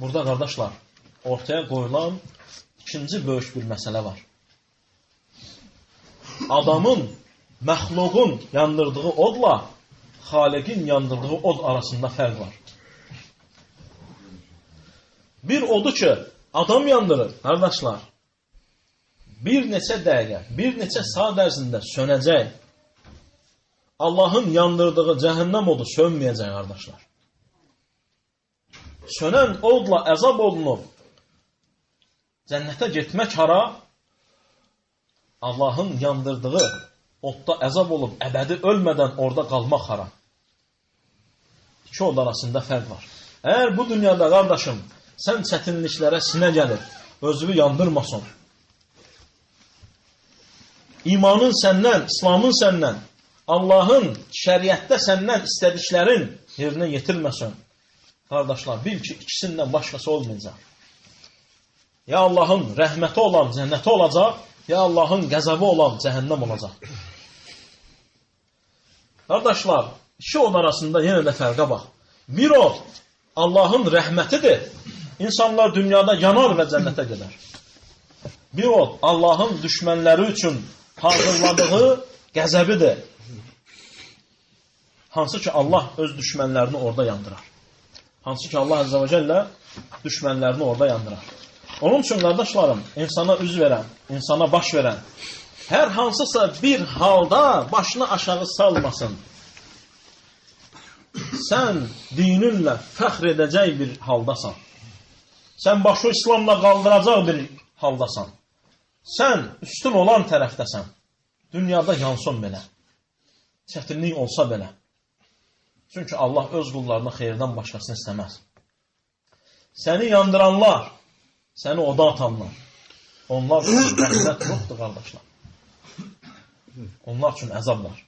burada qardaşlar ortaya qoyulan ikinci böyük bir məsələ var. Adamın, məxluqun yandırdığı odla Xaliqin yandırdığı od arasında fərq var. Bir odu ki, adam yandırır, qardaşlar. Bir neçə dəqiqə, bir neçə saat ərzində sönəcək. Allahın yandırdığı cəhənnəm odu sönməyəcək, qardaşlar. Sönən odla əzab olunub cənnətə getmək hara? Allahın yandırdığı odda əzab olub əbədi ölmədən orada qalmaq hara? İki od arasında fərq var. Əgər bu dünyada qardaşım sən çətinliklərə sinə gəlir, özünü yandırmasın. İmanın səndən, İslamın səndən, Allahın şəriətdə səndən istədiklərin yerinə yetirməsən, qardaşlar, bil ki, ikisindən başqası olmayacaq. Ya Allahın rəhməti olan cənnəti olacaq, ya Allahın qəzəbi olan cəhənnəm olacaq. Qardaşlar, iki od arasında yenə də fərqə bax. Bir od Allahın rəhmətidir. İnsanlar dünyada yanar və cənnətə gedər. Bir od Allahın düşmənləri üçün hazırladığı qəzəbidir. Hansı ki Allah öz düşmənlərini orada yandırar. Hansı ki Allah ve Celle düşmənlərini orada yandırar. Onun üçün qardaşlarım, insana üz verən, insana baş verən, hər hansısa bir halda başını aşağı salmasın. Sən dininlə fəxr edəcək bir haldasan. Sən başı İslamla qaldıracaq bir haldasan. Sən üstün olan tərəfdəsən. Dünyada yansın belə. Çətinlik olsa belə. Çünki Allah öz qullarına xeyirdən başqasını istəməz. Səni yandıranlar, səni oda atanlar, onlar üçün rəhmət yoxdur, qardaşlar. Onlar üçün əzab var.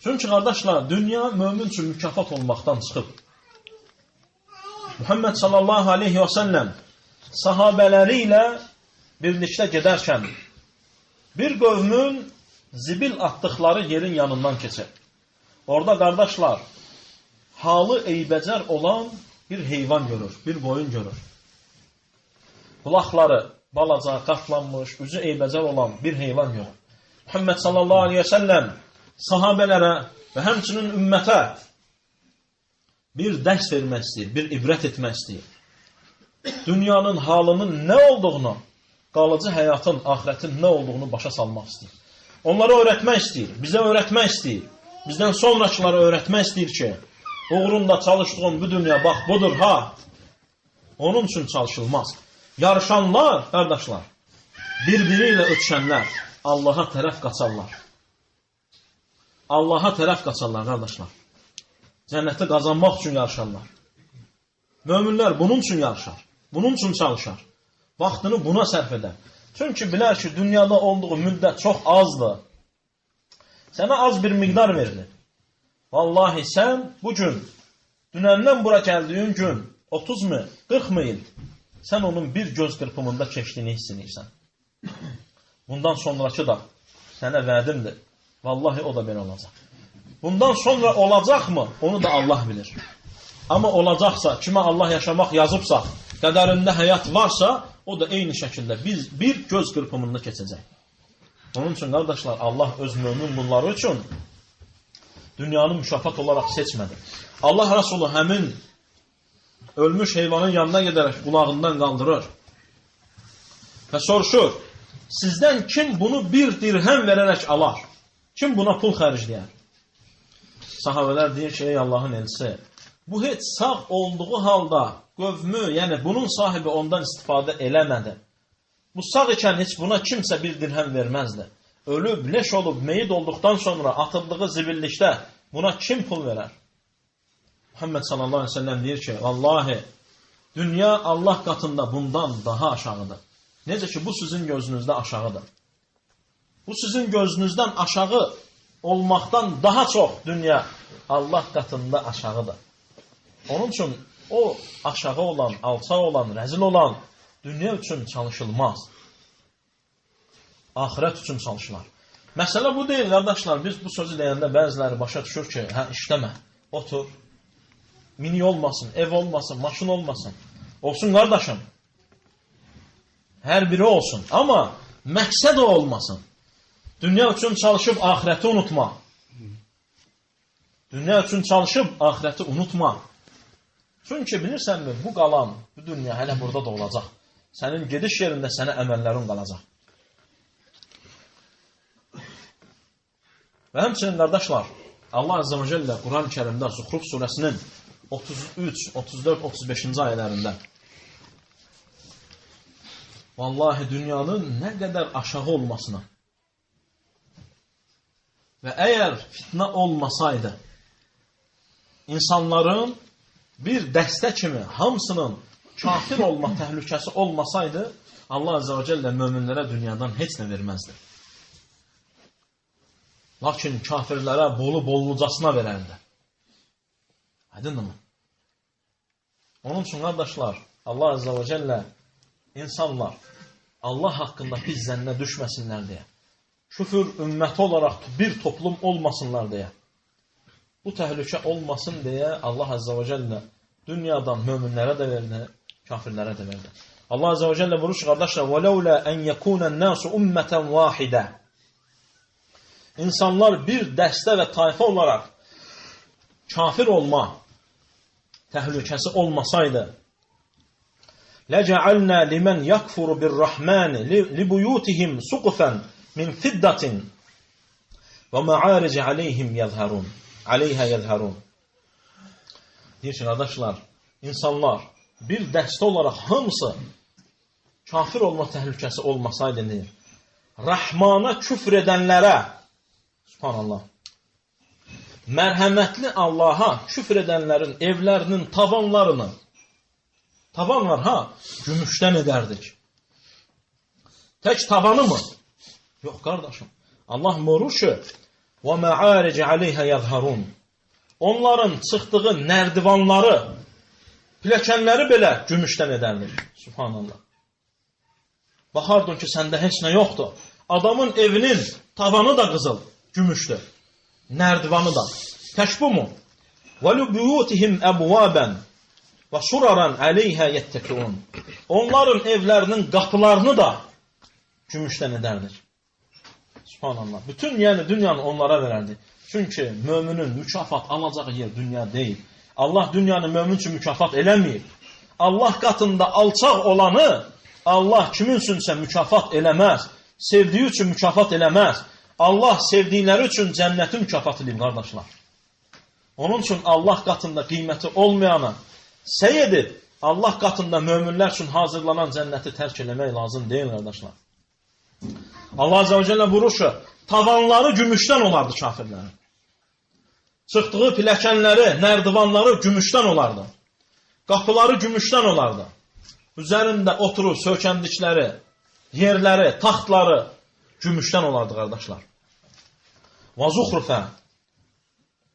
Çünki, qardaşlar, dünya mömin üçün mükafat olmaqdan çıxıb. Muhammed sallallahu aleyhi və səlləm sahabələri ilə birlikdə gedərkən bir qövmün zibil atdıqları yerin yanından keçir. Orada qardaşlar, halı eybəcər olan bir heyvan görür, bir boyun görür. Qulaqları balaca, qatlanmış, üzü eybəcər olan bir heyvan görür. Muhammed sallallahu aleyhi və səlləm sahabələrə və həmçinin ümmətə bir dərs vermək istəyir, bir ibrət etmək istəyir. Dünyanın halının nə olduğunu, qalıcı həyatın, ahirətin nə olduğunu başa salmaq istəyir. Onlara öyrətmək istəyir, bizə öyrətmək istəyir. Bizdən sonrakılara öyrətmək istəyir ki, uğrunda çalışdığım bu dünya, bax, budur, ha. Onun üçün çalışılmaz. Yarışanlar, qardaşlar, bir-biri ilə ötüşənlər Allaha tərəf qaçarlar. Allaha tərəf qaçarlar, qardaşlar. Cənnəti qazanmaq üçün yarışarlar. Möminlər bunun üçün yarışar. Bunun üçün çalışar. Vaxtını buna sərf edər. Çünki bilər ki, dünyada olduğu müddət çox azdır. Sənə az bir miqdar verilir. Vallahi sən bu gün, dünəndən bura gəldiyin gün, 30 mı, 40 mı il, sən onun bir göz qırpımında keçdiyini hiss edirsən. Bundan sonraki da sənə vədimdir. Vallahi o da belə olacaq. Bundan sonra olacaqmı? Onu da Allah bilir. Amma olacaqsa, kimə Allah yaşamaq yazıbsa, qədərində həyat varsa, o da eyni şəkildə biz bir göz qırpımında keçəcək. Onun üçün qardaşlar, Allah öz mömin bunları üçün dünyanı müşafat olaraq seçmədi. Allah Resulü həmin ölmüş heyvanın yanına gedərək qulağından qaldırır və soruşur, sizdən kim bunu bir dirhəm verərək alar? Kim buna pul xərcləyər? Sahabələr deyir ki, ey Allahın elçisi, bu heç sağ olduğu halda qövmü, yəni bunun sahibi ondan istifadə eləmədi. Bu sağ ikən heç buna kimsə bir dirhəm verməzdi. Ölüb, leş olub, meyid olduqdan sonra atıldığı zibillikdə buna kim pul verər? Muhammed sallallahu aleyhi ve sellem deyir ki, Vallahi, dünya Allah qatında bundan daha aşağıdır. Necə ki, bu sizin gözünüzdə aşağıdır. Bu sizin gözünüzdən aşağı olmaqdan daha çox dünya Allah qatında aşağıdır. Onun üçün o aşağı olan, alçaq olan, rəzil olan dünya üçün çalışılmaz. Ahirət üçün çalışılar. Məsələ bu deyil, qardaşlar. Biz bu sözü deyəndə bəziləri başa düşür ki, hə, işləmə, otur. mini olmasın, ev olmasın, maşın olmasın. Olsun qardaşım. Hər biri olsun. Amma məqsəd o olmasın. Dünya üçün çalışıb ahirəti unutma. Dünya üçün çalışıb ahirəti unutma. Çünki bilirsənmi, bu qalan, bu dünya hələ burada da olacaq. Sənin gediş yerində sənə əməllərin qalacaq. Və həmçinin qardaşlar, Allah Azze və Cəllə Quran-ı Kərimdə Zuhruf surəsinin 33, 34, 35-ci ayələrində Vallahi dünyanın nə qədər aşağı olmasına və əgər fitnə olmasaydı, insanların bir dəstə kimi hamısının kafir olma təhlükəsi olmasaydı, Allah Azze və Cəllə möminlərə dünyadan heç nə verməzdi. Lakin kafirlərə bolu bollucasına verərdi. Aydınmı? Onun üçün qardaşlar, Allah Azze və Cəllə insanlar Allah haqqında pis zənnə düşməsinlər deyə, küfür ümməti olaraq bir toplum olmasınlar deyə, bu təhlükə olmasın deyə Allah Azze və Cəllə dünyadan möminlərə də verdi, kafirlərə də verdi. Allah Azze və Cəllə vurur ki, qardaşlar, وَلَوْلَا أَنْ يَكُونَ النَّاسُ أُمَّةً وَاحِدًا İnsanlar bir dəstə və tayfa olaraq kafir olma təhlükəsi olmasaydı, لَجَعَلْنَا لِمَنْ يَكْفُرُ بِالرَّحْمَانِ لِبُيُوتِهِمْ سُقُفًا مِنْ فِدَّةٍ وَمَعَارِجَ عَلَيْهِمْ يَظْهَرُونَ عَلَيْهَا يَظْهَرُونَ Deyir ki, qardaşlar, insanlar bir dəstə olaraq hamısı kafir olma təhlükəsi olmasaydı, deyir, Rəhmana küfr edənlərə, Subhanallah. Mərhəmətli Allaha küfr edənlərin evlərinin tavanlarını tavan var ha, gümüşdən edərdik. Tək tavanı mı? Yox qardaşım. Allah moruşu və məaric aleyhə yəzharun. Onların çıxdığı nərdivanları, pilləkənləri belə gümüşdən edərdir. Subhanallah. Baxardın ki, səndə heç nə yoxdur. Adamın evinin tavanı da qızıl. gümüşdür. Nərdivanı da. Tək bu mu? وَلُبُيُوتِهِمْ أَبْوَابًا وَسُرَرًا عَلَيْهَا يَتَّكِعُونَ Onların evlərinin qapılarını da gümüşdən edərdik. Subhanallah. Bütün yəni dünyanı onlara verərdi. Çünki möminin mükafat alacağı yer dünya deyil. Allah dünyanı mömin üçün mükafat eləməyib. Allah qatında alçaq olanı Allah kimin üçünsə mükafat eləməz. Sevdiyi üçün mükafat eləməz. Allah sevdikləri üçün cənnəti mükafat edib, qardaşlar. Onun üçün Allah qatında qiyməti olmayana səy edib, Allah qatında möminlər üçün hazırlanan cənnəti tərk eləmək lazım deyil, qardaşlar. Allah Azze və Cəllə ki, tavanları gümüşdən olardı kafirlərin. Çıxdığı piləkənləri, nərdivanları gümüşdən olardı. Qapıları gümüşdən olardı. Üzərində oturur sökəndikləri, yerləri, taxtları gümüşdən olardı, qardaşlar. Və zuxrufə.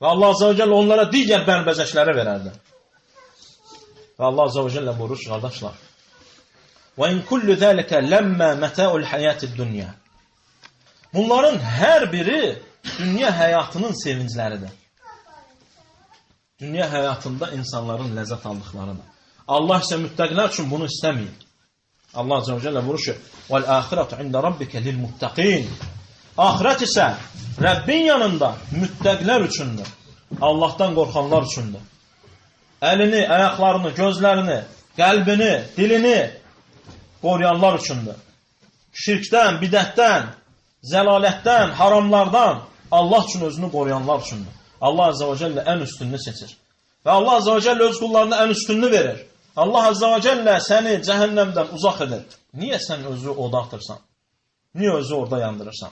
Və Allah Azze və Cəllə onlara digər bərbəzəkləri verərdi. Və Allah Azze və Cəllə buyurur qardaşlar. Və in kullu zəlikə ləmmə mətəul həyatid dünya. Bunların hər biri dünya həyatının sevincləridir. Dünya həyatında insanların ləzzət aldıqlarıdır. Allah isə müttəqlər üçün bunu istəmir. Allah Azze və Cəllə vurur ki, وَالْآخِرَةُ عِنْدَ رَبِّكَ لِلْمُتَّقِينَ Ahirət isə Rəbbin yanında müttəqlər üçündür. Allahdan qorxanlar üçündür. Əlini, ayaqlarını, gözlərini, qəlbini, dilini qoruyanlar üçündür. Şirkdən, bidətdən, zəlalətdən, haramlardan Allah üçün özünü qoruyanlar üçündür. Allah Azze və Cəllə ən üstününü seçir. Və Allah Azze və Cəllə öz qullarına ən üstününü verir. Allah Azze və Cəllə səni cəhənnəmdən uzaq edir. Niyə sən özü oda atırsan? Niyə özü orada yandırırsan?